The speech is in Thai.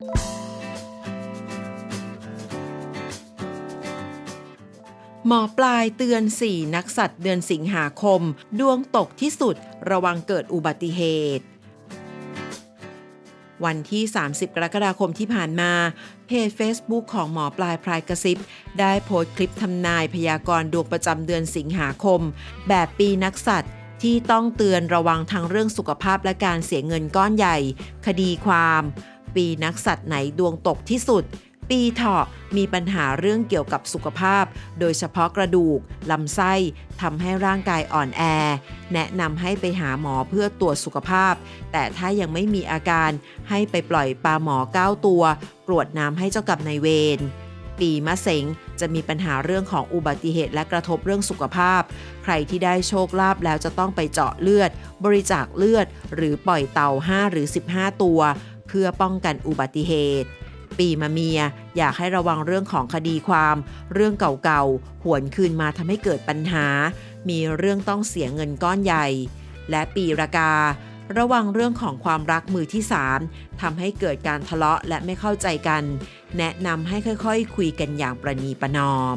หมอปลายเตือน 4 นักสัตว์เดือนสิงหาคม ดวงตกที่สุดระวังเกิดอุบัติเหตุ วันที่ 30 กรกฎาคมที่ผ่านมา เพจ Facebook ของหมอปลายพรายกระซิบ ได้โพสต์คลิปทำนายพยากรณ์ดวงประจำเดือนสิงหาคม แบบปีนักสัตว์ที่ต้องเตือนระวังทั้งเรื่องสุขภาพและการเสียเงินก้อนใหญ่ คดีความ ปีนักสัตว์ไหนดวงตกที่สุด ปีเถาะมีปัญหาเรื่องเกี่ยวกับสุขภาพ โดยเฉพาะกระดูกลำไส้ทำให้ร่างกายอ่อนแอ แนะนำให้ไปหาหมอเพื่อตรวจสุขภาพ แต่ถ้ายังไม่มีอาการให้ไปปล่อยปลาหมอ 9 ตัว กรวดน้ำให้เจ้ากับนายเวรปีมะเสงจะมีปัญหาเรื่องของอุบัติเหตุและกระทบเรื่องสุขภาพ ใครที่ได้โชคลาภแล้วจะต้องไปเจาะเลือด บริจาคเลือด หรือปล่อยเต่า 5 หรือ 15 ตัว เพื่อป้องกันอุบัติเหตุ ปีมะเมียอยากให้ระวังเรื่องของคดีความ เรื่องเก่าๆ หวนคืนมาทำให้เกิดปัญหา มีเรื่องต้องเสียเงินก้อนใหญ่ และปีรากา ระวังเรื่องของความรักมือที่3ทำให้เกิดการทะเลาะและไม่เข้าใจกัน แนะนำให้ค่อยๆ คุยกันอย่างประนีประนอม